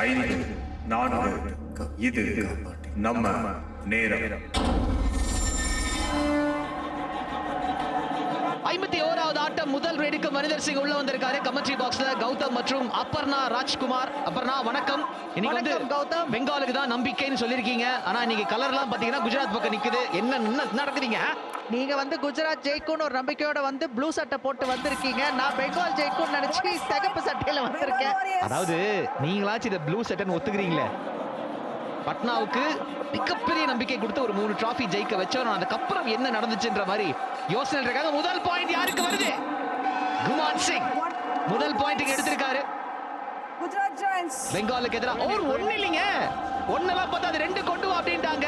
ஐந்து நான்கு. இது நம்ம நேரம். ஐம்பத்தி ஓராவது ஆட்டம் முதல் ரேடுக்கு மனிதர் சிங் உள்ள வந்திருக்காரு. கமெண்ட்ரி பாக்ஸ்ல கௌதம் மற்றும் அப்பர்ணா ராஜ்குமார். அப்பர்ணா வணக்கம். இன்னைக்கு வந்து கௌதம். பெங்காலுக்கு தான் நம்பிக்கைன்னு சொல்லியிருக்கீங்க. ஆனா இன்னைக்கு கலர்லாம் பாத்தீங்கன்னா குஜராத் பக்கம் நிக்குது. என்ன என்ன நடக்குதுங்க? நீங்க வந்து குஜராத் ஜெயிக்கும்னு ஒரு நம்பிக்கையோட வந்து ப்ளூ சட்டை போட்டு வந்திருக்கீங்க. நான் பெங்கால் ஜெயிக்கும்னு நினைச்சு சிகப்பு சட்டையில வந்திருக்கேன். அதாவது நீங்களாச்சும் இதை ப்ளூ செட்டன் ஒத்துக்கிறீங்களே? பட்னாவுக்கு மிகப்பெரிய நம்பிக்கை கொடுத்து ஒரு மூணு டிராஃபி ஜெயிக்க வச்சோம் அதுக்கப்புறம் என்ன நடந்துச்சுன்ற மாதிரி யோசனை இருக்காங்க முதல் பாயிண்ட் யாருக்கு வருது? குமான் சிங். முதல் பாயிண்ட்டுக்கு எடுத்திருக்காரு. Gujarat Giants. பெங்காலுக்கு எதிராக ஒரு ஒண்ணு இல்லைங்க. ஒன்னெல்லாம் பார்த்தா அது ரெண்டு கொண்டு வா அப்படின்ட்டாங்க.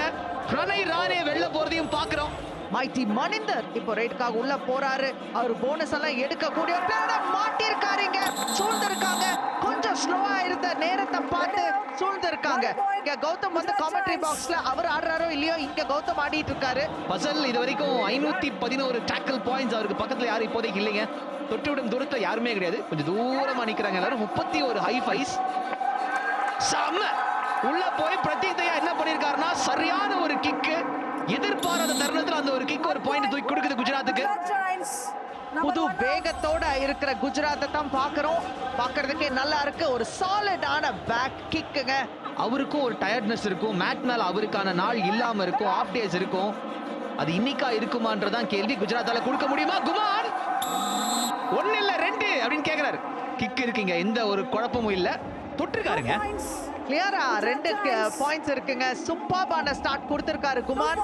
பிரணய் ராணே வெளில போறதையும் பாக்குறோம் மைட்டி மனிந்தர் இப்போ ரைட்டுக்காக உள்ள போறாரு. அவர் போனஸ் எல்லாம் எடுக்கக்கூடிய மாட்டிருக்காருங்க மாட்டியிருக்காருங்க சூழ்ந்திருக்காங்க. கொஞ்சம் ஸ்லோவா இருந்த நேரத்தை பார்த்து சூழ்ந்திருக்காங்க. இங்க கௌதம் வந்து காமெண்ட்ரி பாக்ஸ்ல அவர் ஆடுறாரோ இல்லையோ இங்க கௌதம் ஆடிட்டு இருக்காரு. பசல் இது வரைக்கும் ஐநூத்தி பதினோரு டேக்கிள் பாயிண்ட்ஸ் அவருக்கு பக்கத்துல யாரும் இப்போதைக்கு இல்லைங்க. தொட்டுவிடும் தூரத்துல யாருமே கிடையாது. கொஞ்சம் தூரமா நிக்கிறாங்க எல்லாரும். முப்பத்தி ஒரு ஹை ஃபைஸ் செம்ம! உள்ள போய் பிரத்யேகத்தையா என்ன பண்ணிருக்காருன்னா சரியான ஒரு கிக்கு எதிர்பாராத தருணத்துல அந்த ஒரு கிக் ஒரு பாயிண்ட் தூக்கி கொடுக்குது குஜராத்துக்கு. புது. வேகத்தோட இருக்கிற குஜராத்தை தான் பாக்குறோம் பாக்குறதுக்கே நல்லா இருக்கு. ஒரு சாலிடான பேக் கிக்குங்க அவருக்கும் ஒரு டயர்ட்னஸ் இருக்கும். மேட் மேல அவருக்கான நாள் இல்லாம இருக்கும். ஆஃப் டேஸ் இருக்கும். அது இன்னைக்கா இருக்குமான்றதான் கேள்வி. குஜராத்தால கொடுக்க முடியுமா? குமார்! ஒண்ணு இல்ல ரெண்டு அப்படின்னு கேக்குறாரு. கிக் இருக்குங்க. எந்த ஒரு குழப்பமும் இல்ல. தொட்டிருக்காருங்க. கிளியரா ரெண்டு பாயிண்ட்ஸ் இருக்குங்க. சூப்பர்பான ஸ்டார்ட் கொடுத்திருக்காரு குமார்.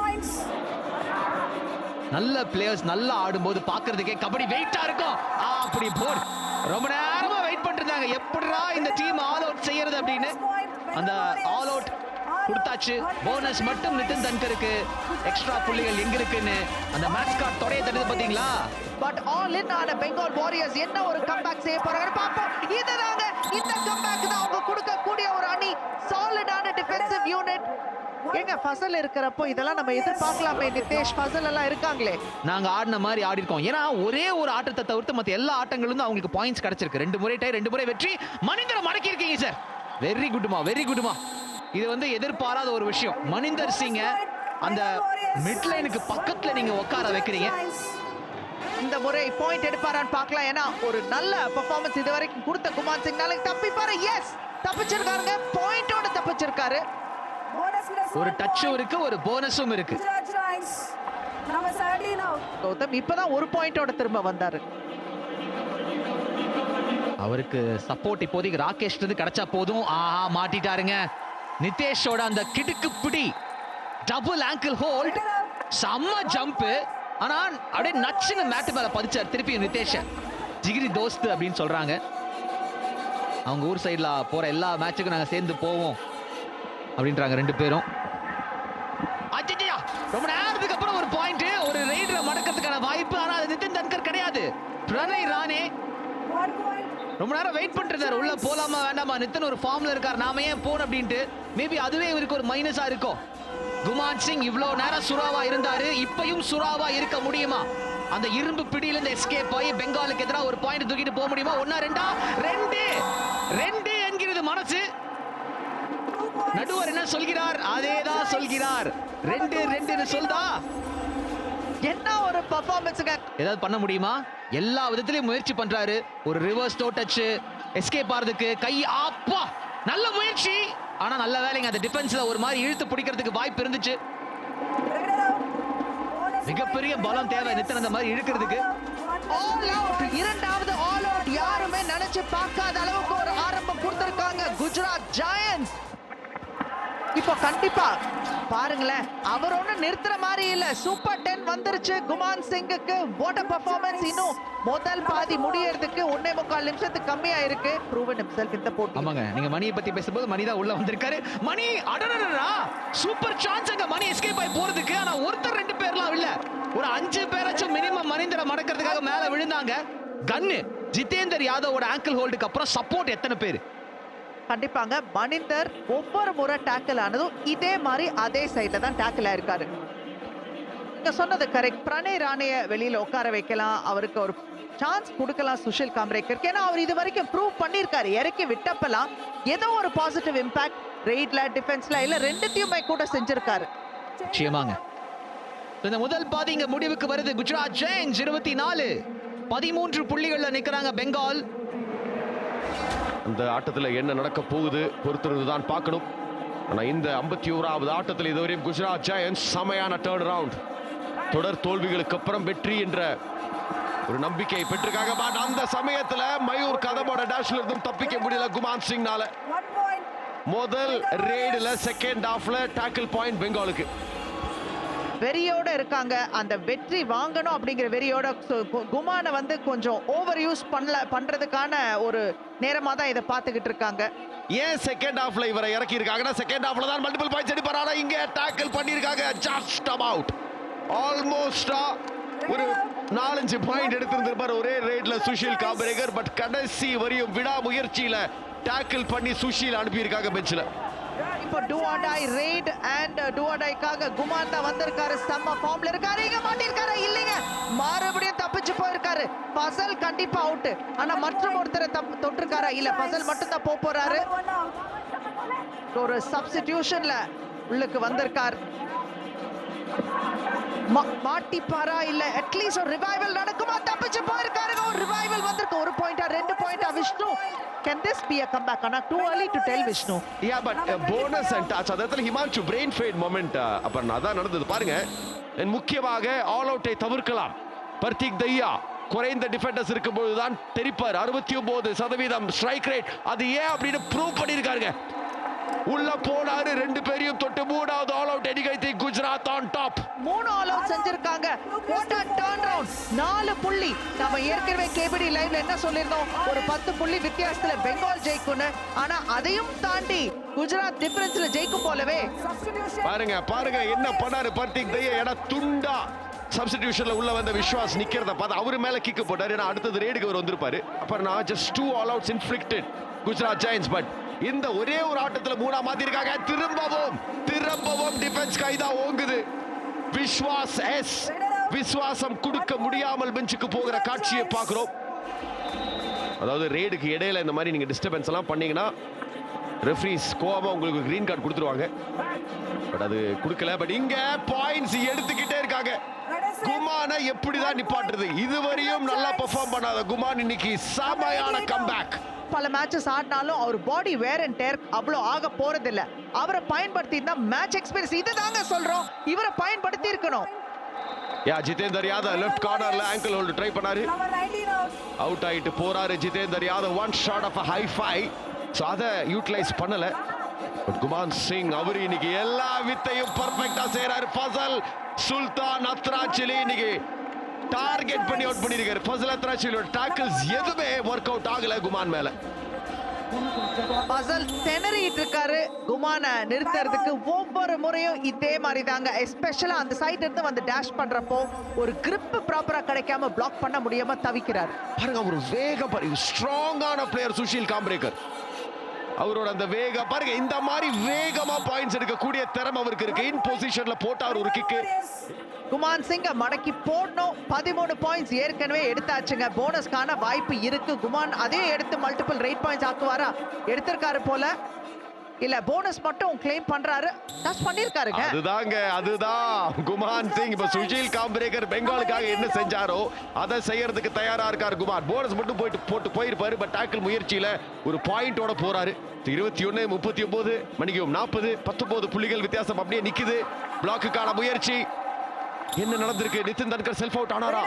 நல்ல பிளேயர்ஸ் நல்லா ஆடும்போது பாக்குறதுக்கே கபடி வெயிட்டா இருக்கும். அப்படி போடு. ரொம்ப நேரமா வெயிட் பண்ணிட்டு இருந்தாங்க எப்படிடா இந்த டீம் ஆல் அவுட் செய்யறது அப்படின்னு. அந்த ஆல் அவுட் கொடுத்தாச்சு. போனஸ் மட்டும் நிதின் தன்கருக்கு. எக்ஸ்ட்ரா புள்ளிகள் எங்க இருக்குன்னு அந்த மேட்ச் கார்டு தொடைய தடுது பாத்தீங்களா? பட் ஆல் இன் ஆன பெங்கால் வாரியர்ஸ் என்ன ஒரு கம்பேக் செய்ய போறாங்க பாப்போம் இதுதாங்க இந்த கம்பேக் தான் அவங்க கொடுக்கக்கூடிய ஒரு அணி சாலிடான டிஃபென்சிவ் யூனிட் ஏங்க ஃபசல் இருக்கிறப்போ இதெல்லாம் நம்ம எதிர்பார்க்கலாமே நிதேஷ்? ஃபசல் எல்லாம் இருக்காங்களே. நாங்க ஆடின மாதிரி ஆடி இருக்கோம். ஏன்னா ஒரே ஒரு ஆட்டத்தை தவிர்த்து மத்த எல்லா ஆட்டங்களும் அவங்களுக்கு பாயிண்ட்ஸ் கிடைச்சிருக்கு. ரெண்டு முறை டை ரெண்டு முறை வெற்றி. மனிதரை மடக்கி இருக்கீங்க சார் வெரி குட்மா வெரி குட்மா இது வந்து எதிர்பாராத ஒரு விஷயம். மனிந்தர் சிங்க அந்த மிட்லைனுக்கு பக்கத்துல நீங்க உட்கார வைக்கிறீங்க. இந்த முறை பாயிண்ட் எடுப்பாரான்னு பார்க்கலாம். ஏன்னா ஒரு நல்ல பெர்ஃபார்மன்ஸ் இது வரைக்கும் கொடுத்த குமார் சிங். நாளைக்கு தப்பிப்பாரு. எஸ் தப்பிச்சிருக்காருங்க. பாயிண்டோட தப்பிச்சிருக்காரு. ஒரு டச்சும் இருக்கு ஒரு போனஸும் இருக்கு. கௌதம் இப்பதான் ஒரு பாயிண்டோட திரும்ப வந்தாரு. அவருக்கு சப்போர்ட் இப்போதைக்கு ராகேஷ் இருந்து கிடைச்சா போதும். ஆஹா மாட்டிட்டாருங்க. நிதேஷோட அந்த கிடுக்கு பிடி டபுள் ஆங்கிள் ஹோல்ட் செம்ம ஜம்ப் ஆனா அப்படியே நச்சுன்னு மேட்டு மேல பதிச்சார் திருப்பி நிதேஷ. ஜிகிரி தோஸ்து அப்படின்னு சொல்றாங்க. அவங்க ஊர் சைடுல போற எல்லா மேட்சுக்கும் நாங்க சேர்ந்து போவோம். அப்படின்றாங்க ரெண்டு பேரும். ரொம்ப நேரத்துக்கு அப்புறம் ஒரு பாயிண்ட் ஒரு ரைடரை மடக்கிறதுக்கான வாய்ப்பு ஆனா அது நிதின் தன்கர் கிடையாது. பிரணய் ராணே ரொம்ப நேரம் வெயிட் பண்ணிட்டு உள்ள போலாமா வேண்டாமா? நித்தன் ஒரு ஃபார்ம்ல இருக்கார். நாம ஏன் போன் அப்படின்ட்டு மேபி அதுவே இவருக்கு ஒரு மைனஸா இருக்கும். குமான் சிங் இவ்வளவு நேரம் சுறாவா இருந்தாரு. இப்பயும் சுறாவா இருக்க முடியுமா? அந்த இரும்பு பிடியில இருந்து எஸ்கேப் ஆகி பெங்காலுக்கு எதிராக ஒரு பாயிண்ட் தூக்கிட்டு போக முடியுமா? ஒன்னா ரெண்டா? ரெண்டு. ரெண்டு என்கிறது மனசு. நடுவர் என்ன சொல்கிறார்? அதேதான் சொல்கிறார். ரெண்டு ரெண்டுன்னு சொல்தா என்ன ஒரு பெர்ஃபார்மன்ஸுங்க ஏதாவது பண்ண முடியுமா? எல்லா விதத்திலயும் முயற்சி பண்றாரு. ஒரு ரிவர்ஸ் டோ டச் எஸ்கேப் ஆறதுக்கு கை அப்பா! நல்ல முயற்சி! ஆனா நல்ல வேலைங்க. அந்த டிஃபென்ஸ்ல ஒரு மாதிரி இழுத்து பிடிக்கிறதுக்கு வாய்ப்பு இருந்துச்சு. மிகப்பெரிய பலம் தேவை. நித்தன் அந்த மாதிரி இழுக்கிறதுக்கு. ஆல் அவுட் இரண்டாவது ஆல் அவுட் யாருமே நினைச்சு பார்க்காத அளவுக்கு ஒரு ஆரம்பம் கொடுத்திருக்காங்க குஜராத் ஜாயன்ஸ். இப்போ கண்டிப்பா பாருங்களேன் அவர் ஒன்றும் நிறுத்துற மாதிரி இல்ல. சூப்பர் டென் வந்துருச்சு. குமான் சிங்குக்கு வாட் பெர்ஃபார்மன்ஸ் இன்னும் முதல் பாதி முடியறதுக்கு ஒன்னே முக்கால் நிமிஷத்துக்கு கம்மியா இருக்கு ப்ரூவன் ஹிம்செல்ஃப் இந்த போட்டி. ஆமாங்க. நீங்க மணியை பத்தி பேசும்போது மணி தான் உள்ள வந்திருக்காரு. மணி அடனடா சூப்பர் சான்ஸ் அங்க மணி எஸ்கேப் ஆகி போறதுக்கு. ஆனா ஒருத்தர் ரெண்டு பேர்லாம் இல்ல. ஒரு அஞ்சு பேராச்சும் மினிமம் மனிதரை மடக்கிறதுக்காக மேல விழுந்தாங்க. கன்னு ஜிதேந்தர் யாதவோட ஆங்கிள் ஹோல்டுக்கு அப்புறம் சப்போர்ட் எத்தனை பேர்? கண்டிப்பாங்க. மனிந்தர் ஒவ்வொரு முறை டேக்கிள் ஆனதும் இதே மாதிரி அதே சைட்ல தான் டேக்கிள் ஆயிருக்காரு. நீங்க சொன்னது கரெக்ட் பிரணய் ராணைய வெளியில உட்கார வைக்கலாம். அவருக்கு ஒரு சான்ஸ் கொடுக்கலாம் சுஷில் காம்ரேக்கருக்கு ஏன்னா அவர் இது வரைக்கும் ப்ரூவ் பண்ணியிருக்காரு. இறக்கி விட்டப்பெல்லாம் ஏதோ ஒரு பாசிட்டிவ் இம்பாக்ட் ரெய்ட்ல டிஃபென்ஸ்ல இல்ல ரெண்டுத்தையுமே கூட செஞ்சிருக்காரு. நிச்சயமாங்க. இந்த முதல் பாதி இங்க முடிவுக்கு வருது. குஜராத் ஜெயின்ஸ் இருபத்தி நாலு. பதிமூன்று புள்ளிகள்ல நிக்கிறாங்க பெங்கால். அந்த ஆட்டத்தில் என்ன நடக்க போகுது பொறுத்திருந்து தான் பார்க்கணும். ஆனா இந்த ஐம்பத்தி ஓராவது ஆட்டத்தில் இதுவரையும் குஜராத் ஜெயன்ஸ் செமையான டேர்ன் ரவுண்ட் தொடர் தோல்விகளுக்கு அப்புறம் வெற்றி என்ற ஒரு நம்பிக்கையை பெற்றிருக்காங்க. பட் அந்த சமயத்துல மயூர் கதமோட டேஷ்ல இருந்தும் தப்பிக்க முடியல குமான் சிங்னால. முதல் ரேடுல செகண்ட் ஹாஃப்ல டாக்கிள் பாயிண்ட் பெங்காலுக்கு. வெறியோட இருக்காங்க. அந்த வெற்றி வாங்கணும் அப்படிங்கிற வெறியோட குமானை வந்து கொஞ்சம் ஓவர் யூஸ் பண்ணல பண்றதுக்கான ஒரு நேரமா தான் இதை பார்த்துக்கிட்டு இருக்காங்க. ஏன் செகண்ட் ஹாஃப்ல இவரை இறக்கி இருக்காங்கன்னா செகண்ட் ஹாஃப்ல தான் மல்டிபிள் பாயிண்ட்ஸ் அடிப்பார் ஆனா இங்க டேக்கிள் பண்ணிருக்காங்க ஜஸ்ட் அபவுட் ஆல்மோஸ்டா ஒரு நாலஞ்சு பாயிண்ட் எடுத்திருந்திருப்பார். ஒரே ரேட்ல சுஷில் காபரேகர் பட் கடைசி வரையும் விடாமுயற்சியில டேக்கிள் பண்ணி சுஷில் அனுப்பியிருக்காங்க பெஞ்சில் இப்போ டுவாடாய் ரெய்ட் அண்ட் டுவாடாய்க்காக குமான் தான் வந்திருக்காரு. செம்ம ஃபார்ம்ல இருக்காரு. இங்க மாட்டிருக்காரு இல்லைங்க. மறுபடியும் தப்பிச்சு போயிருக்காரு. பசல் கண்டிப்பா அவுட் ஆனா மற்றும் ஒருத்தரை தப்பு தொட்டிருக்காரா? இல்ல பசல் மட்டும் தான் போக போறாரு. ஒரு சப்ஸ்டிடியூஷன்ல உள்ளுக்கு வந்திருக்கார். மாட்டிப்பாரா இல்ல அட்லீஸ்ட் ஒரு ரிவைவல் நடக்குமா? தப்பிச்சு போயிருக்காருங்க. ஒரு ரிவைவல் வந்திருக்கு. ஒரு பாயிண்டா ரெண்டு பாயிண்டா Vishnu. Can this be a comeback? ஆனா too early to tell Vishnu. Yeah but bonus and touch அந்த இடத்துல ஹிமான்சு பிரெயின் ஃபேட் மொமெண்ட் அப்புறம் அதான் நடந்தது. பாருங்க. முக்கியமாக ஆல் அவுட்டை தவிர்க்கலாம். பர்த்திக் தையா குறைந்த டிஃபெண்டர்ஸ் இருக்கும்போது தான் தெரிப்பார். அறுபத்தி ஒன்பது சதவீதம் ஸ்ட்ரைக் ரேட் அது ஏன் அப்படின்னு ப்ரூவ் பண்ணியிருக்காருங்க. உள்ள போனாரு ரெண்டு பேரையும் தொட்டு மூணாவது ஆல் அவுட் எடிகைத்தி குஜராத் ஆன் டாப் மூணு ஆல் அவுட் செஞ்சிருக்காங்க. வாட் அ டர்ன் ரவுண்ட் நாலு புள்ளி. நம்ம ஏற்கனவே கேபிடி லைவ்ல என்ன சொல்லியிருந்தோம்? ஒரு பத்து புள்ளி வித்தியாசத்துல பெங்கால் ஜெயிக்கும்னு. ஆனா அதையும் தாண்டி குஜராத் டிஃபரன்ஸ்ல ஜெயிக்கும் போலவே. பாருங்க பாருங்க என்ன பண்ணாரு பர்த்திக் தையா ஏன்னா துண்டா சப்ஸ்டிடியூஷன்ல உள்ள வந்த விஸ்வாஸ் நிக்கிறத பார்த்து அவரு மேல கிக்கு போட்டாரு. ஏன்னா அடுத்தது ரேடுக்கு அவர் வந்திருப்பாரு. அப்புறம் நான் just two all outs inflicted Gujarat Giants but இந்த ஒரே ஒரு ஆட்டத்துல மூணா மாத்திருக்காங்க. திரும்பவும் திரும்பவும் டிஃபென்ஸ் கைதா ஓங்குது. விஸ்வாஸ் எஸ் விஸ்வாசம் கொடுக்க முடியாமல் பெஞ்சுக்கு போகிற காட்சியை பார்க்குறோம். அதாவது ரேடுக்கு இடையில இந்த மாதிரி நீங்க டிஸ்டர்பன்ஸ் எல்லாம் பண்ணீங்கன்னா ரெஃப்ரீஸ் கோவமா உங்களுக்கு கிரீன் கார்டு கொடுத்துருவாங்க. பட் அது கொடுக்கல. பட் இங்க பாயிண்ட்ஸ் எடுத்துக்கிட்டே இருக்காங்க. குமான எப்படிதான் நிப்பாட்டுறது? இதுவரையும் நல்லா பெர்ஃபார்ம் பண்ணாத குமான் இன்னைக்கு செமையான கம்பேக் பல மேட்சஸ் ஆடினாலும் அவர் பாடி வேர் அண்ட் டேர் அவ்வளோ ஆக போறது இல்ல அவரை பயன்படுத்தி தான் மேட்ச் எக்ஸ்பீரியன்ஸ் இதுதாங்க சொல்றோம். இவரை பயன்படுத்தி இருக்கணும். யா ஜிதேந்தர் யாதவ் லெஃப்ட் கார்னர்ல ஆங்கிள் ஹோல்டு ட்ரை பண்ணாரு. Number 19 out. அவுட் ஆயிட்டு போறாரு Jitender Yadav. One short of high five so அதை யூட்டிலைஸ் பண்ணல. குமான் சிங் அவர் இன்னைக்கு எல்லா வித்தையும் பர்ஃபெக்டா செய்யறாரு ஃபசல் சுல்தான் அத்ராச்சிலி இன்னைக்கு டார்கெட் பண்ணி அவுட் பண்ணிருக்காரு ஃபசல் அத்ராச்சிலியோட டாக்கிள்ஸ் எதுவுமே ஒர்க் அவுட் ஆகல குமான் மேல. பசல் திணறிட்டு இருக்காரு. குமான நிறுத்துறதுக்கு ஒவ்வொரு முறையும் இதே மாதிரி தாங்க எஸ்பெஷலா அந்த சைடு இருந்து வந்து டேஷ் பண்றப்போ ஒரு grip ப்ராப்பரா கிடைக்காம பிளாக் பண்ண முடியாம தவிக்கிறார். பாருங்க ஒரு பாருங்க ஸ்ட்ராங்கான பிளேயர் சுஷில் காம்ரேக்கர் அவரோட அந்த வேகம் பாருங்க இந்த மாதிரி வேகமா பாயிண்ட்ஸ் எடுக்கக்கூடிய திறமை அவருக்கு இருக்கு. இன் பொசிஷன்ல போட்டார் ஒரு கிக்கு குமான் சிங்க மடக்கி போடணும். பதிமூணு பாயிண்ட்ஸ் ஏற்கனவே எடுத்தாச்சுங்க. போனஸ்க்கான வாய்ப்பு இருக்கு. குமான் அதே எடுத்து மல்டிபிள் ரேட் பாயிண்ட்ஸ் ஆக்குவாரா? எடுத்திருக்காரு போல. இல்ல போனஸ் மட்டும் கிளைம் பண்றாரு. டச் பண்ணிருக்காருங்க அதுதாங்க அதுதான். குமான் சிங் இப்ப சுஷில் காம்பரேக்கர் பெங்காலுக்காக என்ன செஞ்சாரோ அதை செய்யறதுக்கு தயாரா இருக்காரு குமார் போனஸ் மட்டும் போயிட்டு போட்டு போயிருப்பாரு பட் டாக்கிள் முயற்சியில ஒரு பாயிண்டோட போறாரு. இருபத்தி ஒன்னு முப்பத்தி ஒன்பது மணிக்கும் நாற்பது பத்தொன்பது புள்ளிகள் வித்தியாசம் அப்படியே நிக்குது. பிளாக்குக்கான முயற்சி. என்ன நடந்திருக்கு? நிதின் தன்கர் செல்ஃப் அவுட் ஆனாரா?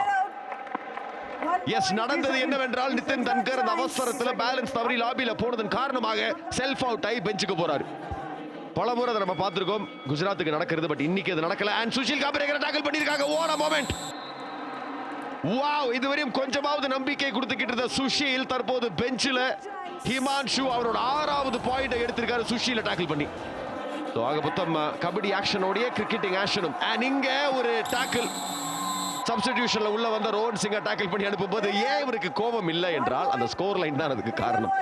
எஸ். நடந்தது என்னவென்றால் நிதின் தன்கர் அந்த அவசரத்துல பேலன்ஸ் தவறி லாபியில போனதன் காரணமாக செல்ஃப் அவுட் ஆகி பெஞ்சுக்கு போறாரு. பல முறை அதை நம்ம பார்த்திருக்கோம். குஜராத்துக்கு நடக்கிறது பட் இன்னைக்கு அது நடக்கல. அண்ட் சுஷில் காம்பரேக்கர் டாக்கிள் பண்ணிருக்காங்க ஓன மொமெண்ட் வாவ் இதுவரையும் கொஞ்சமாவது நம்பிக்கை கொடுத்துக்கிட்டு இருந்த சுஷில் தற்போது பெஞ்சில் ஹிமான்ஷு அவரோட ஆறாவது பாயிண்டை எடுத்திருக்காரு சுஷில டாக்கிள் பண்ணி. ஆக மொத்தம் கபடி ஆக்ஷனோடைய கிரிக்கெட்டிங் ஆக்ஷனும் அண்ட் இங்க ஒரு டாக்கிள் சப்ஸ்டிடியூஷன்ல உள்ள வந்த ரோஹன் சிங்கை டாக்கிள் பண்ணி அனுப்பும்போது ஏன் இவருக்கு கோபம் இல்லை என்றால் அந்த ஸ்கோர் லைன் தான் அதுக்கு காரணம்.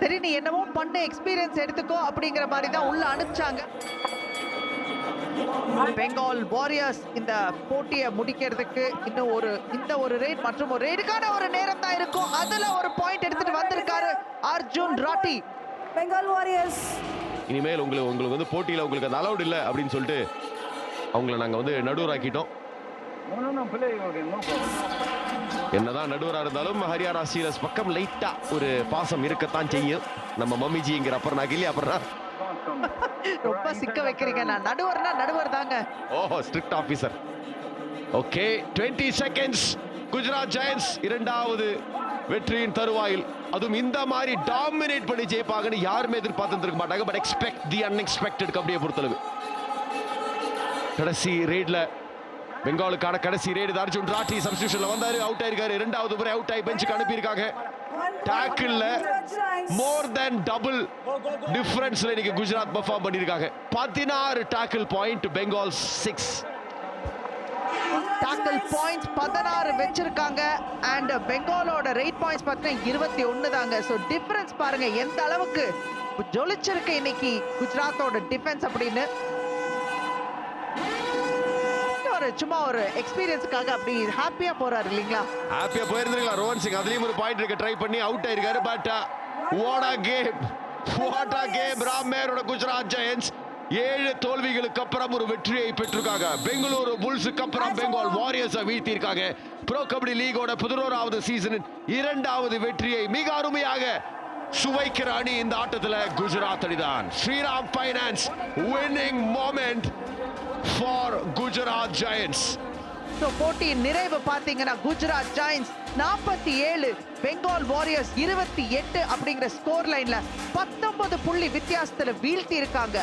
சரி நீ என்னவோ பண்ண எக்ஸ்பீரியன்ஸ் எடுத்துக்கோ அப்படிங்கிற மாதிரி தான் உள்ள அனுப்பிச்சாங்க. பெங்கால் வாரியர்ஸ் இந்த போட்டியை முடிக்கிறதுக்கு இன்னும் ஒரு இந்த ஒரு ரேட் மற்றும் ஒரு ரேடுக்கான ஒரு நேரம் தான் இருக்கும். அதுல ஒரு பாயிண்ட் எடுத்துட்டு வந்திருக்காரு அர்ஜுன் ராட்டி. Bengal Warriors. இனிமேல் உங்களுக்கு உங்களுக்கு வந்து போட்டியில் உங்களுக்கு அந்த அலௌட் இல்லை அப்படின்னு சொல்லிட்டு அவங்கள நாங்கள் வந்து நடுவராக்கிட்டோம். என்னதான் நடுவராக இருந்தாலும் ஹரியானா ஸ்டீலர்ஸ் பக்கம் லைட்டா ஒரு பாசம் இருக்கத்தான் செய்யும். நம்ம மம்மிஜிங்கிற அப்புறம் நான் கில்லி அப்புறம் ரொம்ப சிக்க வைக்கிறீங்க நான். நடுவர்னா நடுவர் தாங்க. ஓஹோ strict officer okay 20 seconds Gujarat giants இரண்டாவது வெற்றியின் தருவாயில். அதுவும் இந்த மாதிரி டாமினேட் பண்ணி ஜெயிப்பாங்கன்னு யாருமே எதிர்பார்த்துருக்க மாட்டாங்க. பட் எக்ஸ்பெக்ட் தி அன்எக்ஸ்பெக்டட் கபடியை பொறுத்தளவு. கடைசி ரேட்ல பெங்காலுக்கான கடைசி ரேடு அர்ஜுன் ராட்டி சப்ஸ்டியூஷன்ல வந்தாரு. அவுட் ஆயிருக்காரு. இரண்டாவது முறை அவுட் ஆகி பெஞ்சுக்கு அனுப்பியிருக்காங்க. டேக்கிள்ல மோர் தென் டபுள் டிஃபரன்ஸ்ல இன்னைக்கு குஜராத் பெர்ஃபார்ம் பண்ணியிருக்காங்க. பதினாறு tackle point Bengal six tackle points பதினாறு வச்சிருக்காங்க. அண்ட் பெங்காலோட ரேட் பாயிண்ட்ஸ் பார்த்தீங்கன்னா இருபத்தி ஒன்று தாங்க. ஸோ டிஃபரன்ஸ் பாருங்க. எந்த அளவுக்கு ஜொலிச்சிருக்கு இன்னைக்கு குஜராத்தோட டிஃபென்ஸ் அப்படின்னு. ஒரு சும்மா ஒரு எக்ஸ்பீரியன்ஸுக்காக அப்படி ஹாப்பியா போறாரு இல்லைங்களா? ஹாப்பியா போயிருந்திருக்கலாம். ரோஹன் சிங் அதுலயும் ஒரு பாயிண்ட் இருக்க. ட்ரை பண்ணி அவுட் ஆயிருக்காரு but what game what game ராம்மேரோட Gujarat Giants. ஏழு தோல்விகளுக்கு அப்புறம் ஒரு வெற்றியை பெற்றிருக்காங்க. பெங்களூரு புல்ஸுக்கு அப்புறம் பெங்கால் வாரியர்ஸை வீழ்த்தியிருக்காங்க. ப்ரோ கபடி லீகோட பதினோராவது சீசனின் இரண்டாவது வெற்றியை மிக அருமையாக சுவைக்கிற அணி இந்த ஆட்டத்துல Gujarat அணிதான். Shriram finance winning moment for Gujarat giants so போட்டியின் நிறைவு பார்த்தீங்கன்னா குஜராத் ஜாயின்ஸ் நாற்பத்தி ஏழு பெங்கால் வாரியர்ஸ் இருபத்தி எட்டு அப்படிங்கிற ஸ்கோர் லைன்ல பத்தொன்பது புள்ளி வித்தியாசத்துல வீழ்த்தி இருக்காங்க